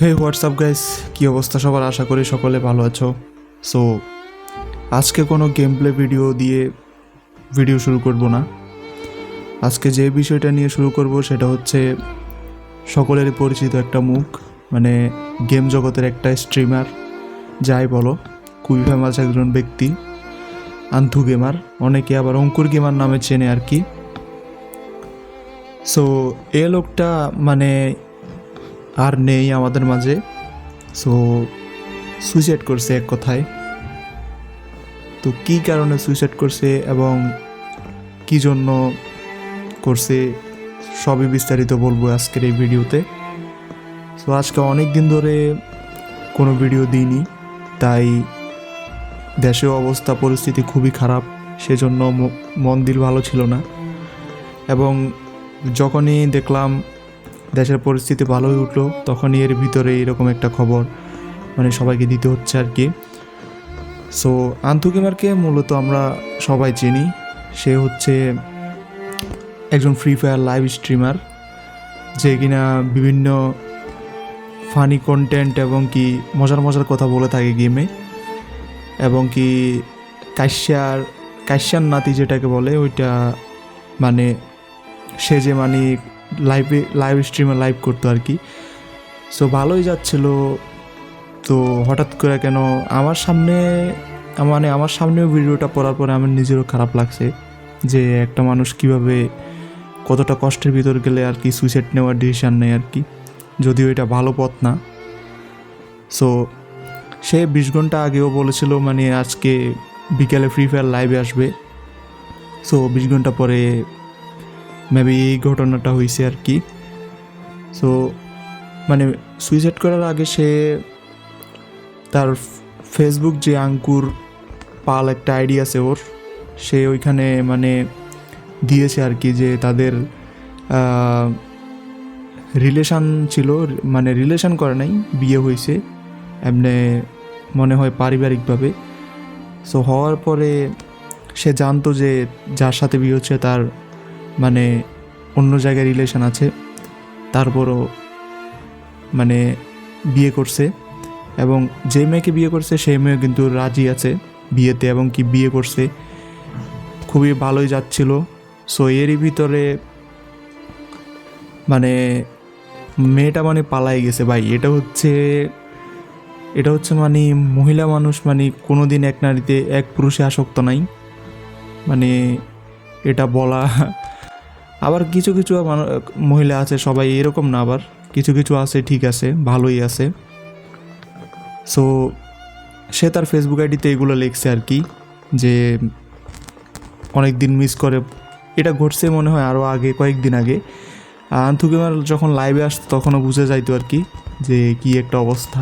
হে WhatsApp guys কী অবস্থা সবার? আশা করি সকলে ভালো আছো। সো আজকে কোনো গেম প্লে ভিডিও দিয়ে ভিডিও শুরু করব না। আজকে যে বিষয়টা নিয়ে শুরু করব সেটা হচ্ছে সকলেরই পরিচিত একটা মুখ মানে গেম জগতের একটা স্ট্রিমার যাই বলো, খুবই ফেমাস একজন ব্যক্তি, আন্থু গেমার অনেকে আবার অঙ্কুর গেমার নামে চেনে আর কি। সো এ লোকটা মানে আর নেই আমাদের মাঝে। সো সুইসাইড করছে এক কথায়। তো কী কারণে সুইসাইড করছে এবং কী জন্য করছে, সবই বিস্তারিত বলব আজকের এই ভিডিওতে। সো আজকে অনেক দিন ধরে কোনো ভিডিও দিইনি, তাই দেশের অবস্থা, পরিস্থিতি খুবই খারাপ, সেজন্য মন দিল ভালো ছিল না। এবং যখনই দেখলাম দেশের পরিস্থিতি ভালোই উঠল, তখনই এর ভিতরে এরকম একটা খবর মানে সবাইকে দিতে হচ্ছে আর কি। সো আন্তু গেমারকে মূলত আমরা সবাই চিনি। সে হচ্ছে একজন ফ্রি ফায়ার লাইভ স্ট্রিমার যে কিনা বিভিন্ন ফানি কন্টেন্ট এবং কি মজার মজার কথা বলে থাকে গেমে এবং কি কাশ্যার কাশ্যার নাতি যেটাকে বলে, ওইটা মানে সে যে মানে লাইভে লাইভ স্ট্রিমে লাইভ করতো আর কি। সো ভালোই যাচ্ছিল। তো হঠাৎ করে কেন আমার সামনে মানে আমার সামনেও ভিডিওটা পড়ার পরে আমার নিজেরও খারাপ লাগছে যে একটা মানুষ কীভাবে কতটা কষ্টের ভিতর গেলে আর কি সুইসাইড নেওয়ার ডিসিশান নেয় আর কি। যদিও এটা ভালো পথ না। সো সে বিশ ঘণ্টা আগেও বলেছিল মানে আজকে বিকেলে ফ্রি ফায়ার লাইভে আসবে। সো বিশ ঘণ্টা পরে মেবি এই ঘটনাটা হয়েছে আর কি। সো মানে সুইসাইড করার আগে সে তার ফেসবুক যে আঙ্কুর পাল একটা আইডি আছে ওর, সে ওইখানে মানে দিয়েছে আর কি যে তাদের রিলেশান ছিল মানে রিলেশান করে নাই, বিয়ে হয়েছে এমনি মনে হয় পারিবারিকভাবে। সো হওয়ার পরে সে জানতো যে যার সাথে বিয়ে হচ্ছে তার মানে অন্য জায়গায় রিলেশন আছে, তারপরও মানে বিয়ে করছে এবং যে মেয়েকে বিয়ে করছে, সেই মেয়ে কিন্তু রাজি আছে বিয়েতে এবং কি বিয়ে করছে। খুবই ভালোই যাচ্ছিল। সো এরই ভিতরে মানে মেয়েটা মানে পালাই গেছে ভাই। এটা হচ্ছে এটা হচ্ছে মানে মহিলা মানুষ মানে কোনো দিন এক নারীতে এক পুরুষে আসক্ত নাই। মানে এটা বলা আবার কিছু কিছু মহিলা আছে, সবাই এরকম না আবার। কিছু কিছু আছে, ঠিক আছে, ভালোই আছে। সো সে তার ফেসবুক আইডিতে এগুলো লিখছে আর কি, যে অনেক দিন মিস করে। এটা ঘটছে মনে হয় আরও আগে, কয়েকদিন আগে। আন্থুকিমার যখন লাইভে আসতো, তখনও বুঝে যাইতো আর কি, যে কি একটা অবস্থা।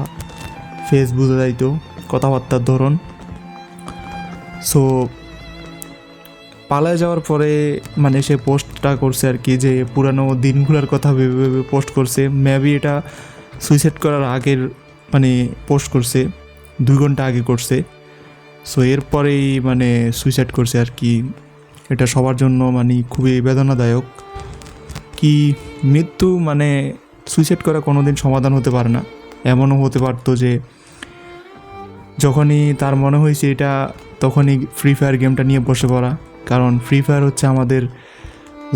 ফেস বুঝে যাইতো, কথাবার্তার ধরন। সো পালায় যাওয়ার পরে মানে সে পোস্টটা করছে আর কি যে পুরানো দিনগুলোর কথা ভেবে ভেবে পোস্ট করছে। মেবি এটা সুইসাইড করার আগের মানে পোস্ট করছে, দুই ঘণ্টা আগে করছে। সো এরপরেই মানে সুইসাইড করছে আর কি। এটা সবার জন্য মানে খুবই বেদনাদায়ক। কি মৃত্যু মানে সুইসাইড করা কোনোদিন সমাধান হতে পারে না। এমনও হতে পারতো যে যখনই তার মনে হয়েছে এটা, তখনই ফ্রি ফায়ার গেমটা নিয়ে বসে পড়া। কারণ ফ্রি ফায়ার হচ্ছে আমাদের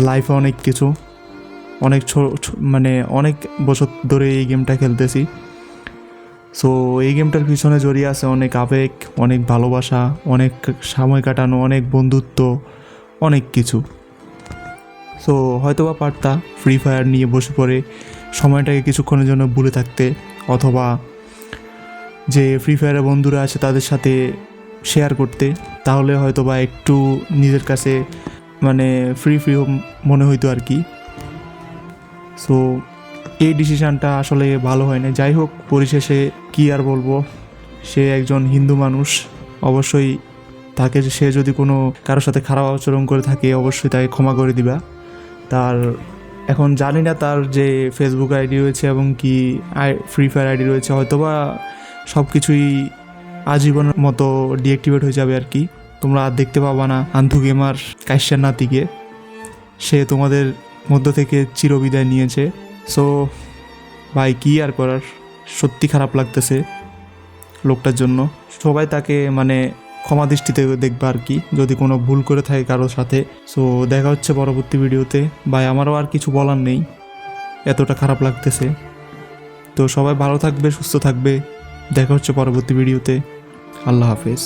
লাইফে অনেক কিছু, অনেক মানে অনেক বছর ধরে এই গেমটা খেলতেছি। সো এই গেমটার পিছনে জড়িয়ে আছে অনেক আবেগ, অনেক ভালোবাসা, অনেক সময় কাটানো, অনেক বন্ধুত্ব, অনেক কিছু। সো হয়তোবা পারতা ফ্রি ফায়ার নিয়ে বসে পড়ে, সময়টাকে কিছুক্ষণের জন্য ভুলে থাকতে, অথবা যে ফ্রি ফায়ারের বন্ধুরা আছে তাদের সাথে শেয়ার করতে, তাহলে হয়তো বা একটু নিজের কাছে মানে ফ্রি ফ্রি মনে হইতো আর কি। সো এই ডিসিশানটা আসলে ভালো হয় না যাই হোক, পরিশেষে কি আর বলব? সে একজন হিন্দু মানুষ, অবশ্যই তাকে সে যদি কোনো কারোর সাথে খারাপ আচরণ করে থাকে, অবশ্যই তাকে ক্ষমা করে দিবা। তার এখন জানি না তার যে ফেসবুক আইডি রয়েছে এবং কি ফ্রি ফায়ার আইডি রয়েছে, হয়তোবা সব কিছুই আজীবনের মতো ডিঅ্যাক্টিভেট হয়ে যাবে আর কি। তোমরা আর দেখতে পাবা না আন্ধু গেমার কাশ্যার নাতিকে। সে তোমাদের মধ্য থেকে চিরবিদায় নিয়েছে। সো ভাই, কী আর করার? সত্যি খারাপ লাগতেছে লোকটার জন্য। সবাই তাকে মানে ক্ষমা দৃষ্টিতে দেখবে আর কি, যদি কোনো ভুল করে থাকে কারোর সাথে। সো দেখা হচ্ছে পরবর্তী ভিডিওতে। ভাই, আমারও আর কিছু বলার নেই। এতটা খারাপ লাগতেছে। তো সবাই ভালো থাকবে, সুস্থ থাকবে। দেখা হচ্ছে পরবর্তী ভিডিওতে। আল্লাহ হাফেজ